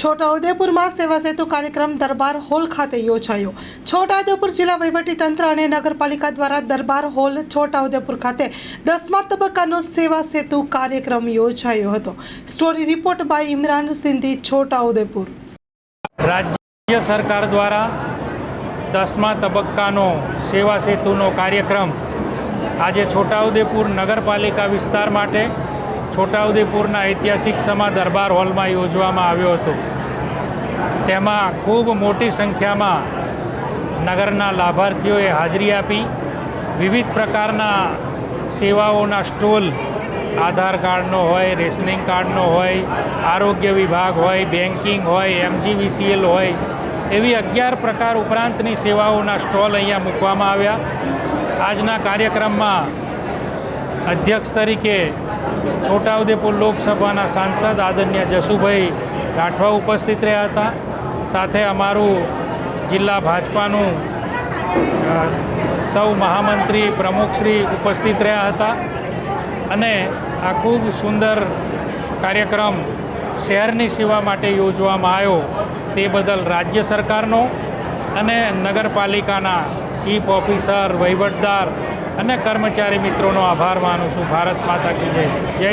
છોટાઉદેપુરમાં સેવા સેતુ કાર્યક્રમ દરબાર હોલ ખાતે યોજાયો. છોટાઉદેપુર જિલ્લા વહીવટીતંત્ર અને નગરપાલિકા દ્વારા દરબાર હોલ છોટાઉદેપુર ખાતે દસમા તબક્કાનો સેવા સેતુ કાર્યક્રમ યોજાયો હતો. Story report by Imran Sindhi, Chhotaudepur. રાજ્ય સરકાર દ્વારા દસમા તબક્કાનો સેવા સેતુનો કાર્યક્રમ આજે છોટાઉદેપુર નગરપાલિકા વિસ્તાર માટે છોટાઉદેપુરના ઐતિહાસિક સમા દરબાર હોલમાં યોજવામાં આવ્યો હતો. તેમાં ખૂબ મોટી સંખ્યામાં નગરના લાભાર્થીઓએ હાજરી આપી. વિવિધ પ્રકારના સેવાઓના સ્ટોલ, આધાર કાર્ડનો હોય, રેશનિંગ કાર્ડનો હોય, આરોગ્ય વિભાગ હોય, બેન્કિંગ હોય, એમજીવીસીએલ હોય, એવી અગિયાર પ્રકાર ઉપરાંતની સેવાઓના સ્ટોલ અહીંયા મૂકવામાં આવ્યા. આજના કાર્યક્રમમાં અધ્યક્ષ તરીકે છોટાઉદેપુર લોકસભાના સાંસદ આદરણીય જસુભાઈ રાઠવા ઉપસ્થિત રહ્યા હતા. સાથે અમારું જિલ્લા ભાજપાનું સૌ મહામંત્રી પ્રમુખશ્રી ઉપસ્થિત રહ્યા હતા અને આ ખૂબ સુંદર કાર્યક્રમ શહેરની સેવા માટે યોજવામાં આવ્યો તે બદલ રાજ્ય સરકારનો અને નગરપાલિકાના ચીફ ઓફિસર, વહીવટદાર અને કર્મચારી મિત્રોનો આભાર માનું છું. ભારત માતા કી જય. જય